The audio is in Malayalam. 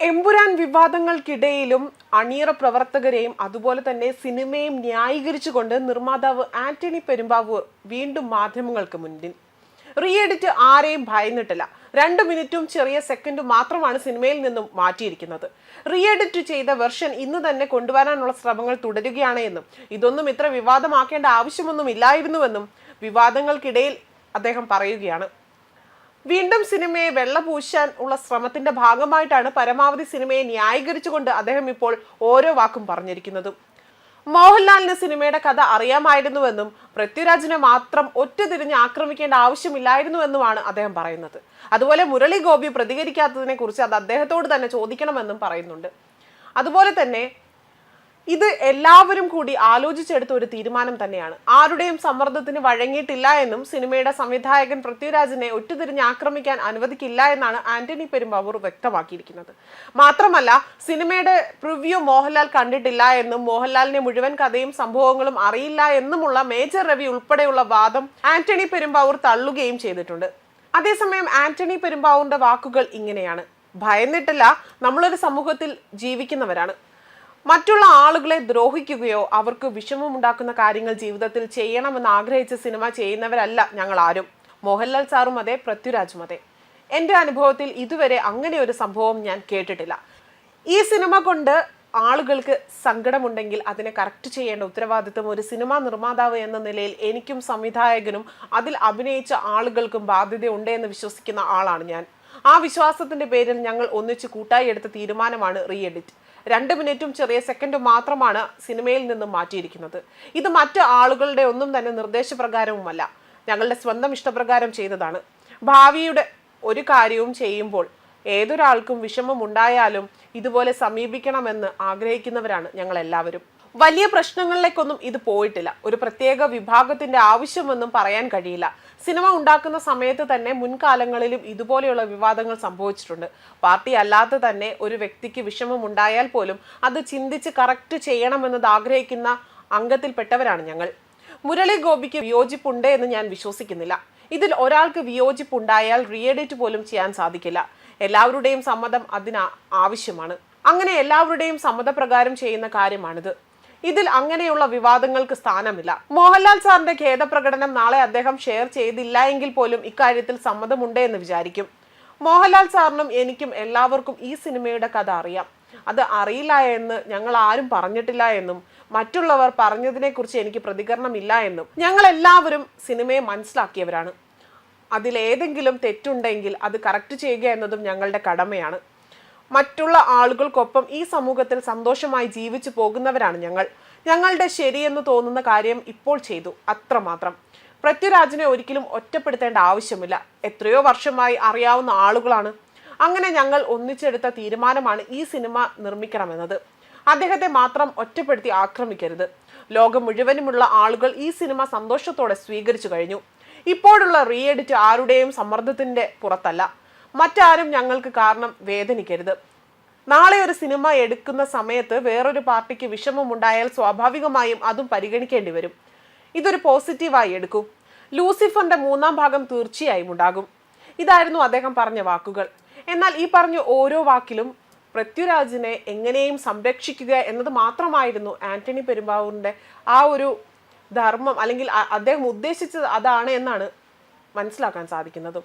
എമ്പുരാൻ വിവാദങ്ങൾക്കിടയിലും അണിയറ പ്രവർത്തകരെയും അതുപോലെ തന്നെ സിനിമയും ന്യായീകരിച്ചുകൊണ്ട് നിർമ്മാതാവ് ആന്റണി പെരുമ്പാവൂർ വീണ്ടും മാധ്യമങ്ങൾക്ക് മുന്നിൽ. റീ എഡിറ്റ് ആരെയും ഭയന്നിട്ടില്ല. രണ്ട് മിനിറ്റും ചെറിയ സെക്കൻഡും മാത്രമാണ് സിനിമയിൽ നിന്നും മാറ്റിയിരിക്കുന്നത്. റീ എഡിറ്റ് ചെയ്ത വെർഷൻ ഇന്ന് തന്നെ കൊണ്ടുവരാനുള്ള ശ്രമങ്ങൾ തുടരുകയാണ് എന്നും ഇതൊന്നും ഇത്ര വിവാദമാക്കേണ്ട ആവശ്യമൊന്നും ഇല്ലായിരുന്നുവെന്നും വിവാദങ്ങൾക്കിടയിൽ അദ്ദേഹം പറയുകയാണ്. വീണ്ടും സിനിമയെ വെള്ളപൂശാൻ ഉള്ള ശ്രമത്തിന്റെ ഭാഗമായിട്ടാണ് പരമാവധി സിനിമയെ ന്യായീകരിച്ചുകൊണ്ട് അദ്ദേഹം ഇപ്പോൾ ഓരോ വാക്കും പറഞ്ഞിരിക്കുന്നതും. മോഹൻലാലിന് സിനിമയുടെ കഥ അറിയാമായിരുന്നുവെന്നും പൃഥ്വിരാജിനെ മാത്രം ഒറ്റതിരിഞ്ഞ് ആക്രമിക്കേണ്ട ആവശ്യമില്ലായിരുന്നുവെന്നുമാണ് അദ്ദേഹം പറയുന്നത്. അതുപോലെ മുരളി ഗോപി പ്രതികരിക്കാത്തതിനെ കുറിച്ച് അത് അദ്ദേഹത്തോട് തന്നെ ചോദിക്കണമെന്നും പറയുന്നുണ്ട്. അതുപോലെ തന്നെ ഇത് എല്ലാവരും കൂടി ആലോചിച്ചെടുത്ത ഒരു തീരുമാനം തന്നെയാണ്. ആരുടെയും സമ്മർദ്ദത്തിന് വഴങ്ങിയിട്ടില്ല എന്നും സിനിമയുടെ സംവിധായകൻ പൃഥ്വിരാജിനെ ഒറ്റുതിരിഞ്ഞ് ആക്രമിക്കാൻ അനുവദിക്കില്ല എന്നാണ് ആന്റണി പെരുമ്പാവൂർ വ്യക്തമാക്കിയിരിക്കുന്നത്. മാത്രമല്ല സിനിമയുടെ പ്രിവ്യൂ മോഹൻലാൽ കണ്ടിട്ടില്ല എന്നും മോഹൻലാലിനെ മുഴുവൻ കഥയും സംഭവങ്ങളും അറിയില്ല എന്നുമുള്ള മേജർ രവി ഉൾപ്പെടെയുള്ള വാദം ആന്റണി പെരുമ്പാവൂർ തള്ളുകയും ചെയ്തിട്ടുണ്ട്. അതേസമയം ആന്റണി പെരുമ്പാവൂറിന്റെ വാക്കുകൾ ഇങ്ങനെയാണ്. ഭയന്നിട്ടില്ല നമ്മളൊരു സമൂഹത്തിൽ ജീവിക്കുന്നവരാണ്. മറ്റുള്ള ആളുകളെ ദ്രോഹിക്കുകയോ അവർക്ക് വിഷമമുണ്ടാക്കുന്ന കാര്യങ്ങൾ ജീവിതത്തിൽ ചെയ്യണമെന്ന് ആഗ്രഹിച്ച സിനിമ ചെയ്യുന്നവരല്ല ഞങ്ങൾ ആരും മോഹൻലാൽ സാറും അതെ പൃഥ്വിരാജും അതെ. എന്റെ അനുഭവത്തിൽ ഇതുവരെ അങ്ങനെ ഒരു സംഭവം ഞാൻ കേട്ടിട്ടില്ല. ഈ സിനിമ കൊണ്ട് ആളുകൾക്ക് സങ്കടമുണ്ടെങ്കിൽ അതിനെ കറക്റ്റ് ചെയ്യേണ്ട ഉത്തരവാദിത്വം ഒരു സിനിമാ നിർമ്മാതാവ് എന്ന നിലയിൽ എനിക്കും സംവിധായകനും അതിൽ അഭിനയിച്ച ആളുകൾക്കും ബാധ്യതയുണ്ട് എന്ന് വിശ്വസിക്കുന്ന ആളാണ് ഞാൻ. ആ വിശ്വാസത്തിന്റെ പേരിൽ ഞങ്ങൾ ഒന്നിച്ച് കൂട്ടായി എടുത്ത തീരുമാനമാണ് റീ എഡിറ്റ് രണ്ട് മിനിറ്റും ചെറിയ സെക്കൻഡും മാത്രമാണ് സിനിമയിൽ നിന്നും മാറ്റിയിരിക്കുന്നത്. ഇത് മറ്റ് ആളുകളുടെ ഒന്നും തന്നെ നിർദ്ദേശപ്രകാരവുമല്ല. ഞങ്ങളുടെ സ്വന്തം ഇഷ്ടപ്രകാരം ചെയ്തതാണ്. ഭാവിയുടെ ഒരു കാര്യവും ചെയ്യുമ്പോൾ ഏതൊരാൾക്കും വിഷമം ഉണ്ടായാലും ഇതുപോലെ സമീപിക്കണമെന്ന് ആഗ്രഹിക്കുന്നവരാണ് ഞങ്ങൾ എല്ലാവരും വലിയ പ്രശ്നങ്ങളിലേക്കൊന്നും ഇത് പോയിട്ടില്ല. ഒരു പ്രത്യേക വിഭാഗത്തിന്റെ ആവശ്യമൊന്നും പറയാൻ കഴിയില്ല. സിനിമ ഉണ്ടാക്കുന്ന സമയത്ത് തന്നെ മുൻകാലങ്ങളിലും ഇതുപോലെയുള്ള വിവാദങ്ങൾ സംഭവിച്ചിട്ടുണ്ട്. പാർട്ടി അല്ലാതെ തന്നെ ഒരു വ്യക്തിക്ക് വിഷമം ഉണ്ടായാൽ പോലും അത് ചിന്തിച്ച് കറക്റ്റ് ചെയ്യണമെന്നത് ആഗ്രഹിക്കുന്ന അംഗത്തിൽപ്പെട്ടവരാണ് ഞങ്ങൾ. മുരളി ഗോപിക്ക് വിയോജിപ്പുണ്ട് എന്ന് ഞാൻ വിശ്വസിക്കുന്നില്ല. ഇതിൽ ഒരാൾക്ക് വിയോജിപ്പുണ്ടായാൽ റീഎഡിറ്റ് പോലും ചെയ്യാൻ സാധിക്കില്ല. എല്ലാവരുടെയും സമ്മതം അതിന് ആവശ്യമാണ്. അങ്ങനെ എല്ലാവരുടെയും സമ്മതപ്രകാരം ചെയ്യുന്ന കാര്യമാണിത്. ഇതിൽ അങ്ങനെയുള്ള വിവാദങ്ങൾക്ക് സ്ഥാനമില്ല. മോഹൻലാൽ സാറിന്റെ ഖേദപ്രകടനം നാളെ അദ്ദേഹം ഷെയർ ചെയ്തില്ല എങ്കിൽ പോലും ഇക്കാര്യത്തിൽ സമ്മതമുണ്ട് എന്ന് വിചാരിക്കും. മോഹൻലാൽ സാറിനും എനിക്കും എല്ലാവർക്കും ഈ സിനിമയുടെ കഥ അറിയാം. അത് അറിയില്ല എന്ന് ഞങ്ങൾ ആരും പറഞ്ഞിട്ടില്ല എന്നും മറ്റുള്ളവർ പറഞ്ഞതിനെക്കുറിച്ച് എനിക്ക് പ്രതികരണമില്ല എന്നും ഞങ്ങൾ എല്ലാവരും സിനിമയെ മനസ്സിലാക്കിയവരാണ്. അതിലേതെങ്കിലും തെറ്റുണ്ടെങ്കിൽ അത് കറക്റ്റ് ചെയ്യുക എന്നതും ഞങ്ങളുടെ കടമയാണ്. മറ്റുള്ള ആളുകൾക്കൊപ്പം ഈ സമൂഹത്തിൽ സന്തോഷമായി ജീവിച്ചു പോകുന്നവരാണ് ഞങ്ങൾ. ഞങ്ങളുടെ ശരിയെന്ന് തോന്നുന്ന കാര്യം ഇപ്പോൾ ചെയ്തു അത്രമാത്രം. പൃഥ്വിരാജിനെ ഒരിക്കലും ഒറ്റപ്പെടുത്തേണ്ട ആവശ്യമില്ല. എത്രയോ വർഷമായി അറിയാവുന്ന ആളുകളാണ്. അങ്ങനെ ഞങ്ങൾ ഒന്നിച്ചെടുത്ത തീരുമാനമാണ് ഈ സിനിമ നിർമ്മിക്കണമെന്നത്. അദ്ദേഹത്തെ മാത്രം ഒറ്റപ്പെടുത്തി ആക്രമിക്കരുത്. ലോകം മുഴുവനുമുള്ള ആളുകൾ ഈ സിനിമ സന്തോഷത്തോടെ സ്വീകരിച്ചു കഴിഞ്ഞു. ഇപ്പോഴുള്ള റീ എഡിറ്റ് ആരുടെയും സമ്മർദ്ദത്തിന്റെ പുറത്തല്ല. മറ്റാരും ഞങ്ങൾക്ക് കാരണം വേദനിക്കരുത്. നാളെ ഒരു സിനിമ എടുക്കുന്ന സമയത്ത് വേറൊരു പാർട്ടിക്ക് വിഷമമുണ്ടായാൽ സ്വാഭാവികമായും അതും പരിഗണിക്കേണ്ടി വരും. ഇതൊരു പോസിറ്റീവായി എടുക്കൂ. ലൂസിഫറിന്റെ മൂന്നാം ഭാഗം തീർച്ചയായും ഉണ്ടാകും. ഇതായിരുന്നു അദ്ദേഹം പറഞ്ഞ വാക്കുകൾ. എന്നാൽ ഈ പറഞ്ഞ ഓരോ വാക്കിലും പൃഥ്വിരാജിനെ എങ്ങനെയും സംരക്ഷിക്കുക എന്നത് മാത്രമായിരുന്നു ആന്റണി പെരുമ്പാവൂരിന്റെ ആ ഒരു ധർമ്മം അല്ലെങ്കിൽ അദ്ദേഹം ഉദ്ദേശിച്ചത് അതാണ് എന്നാണ് മനസ്സിലാക്കാൻ സാധിക്കുന്നതും.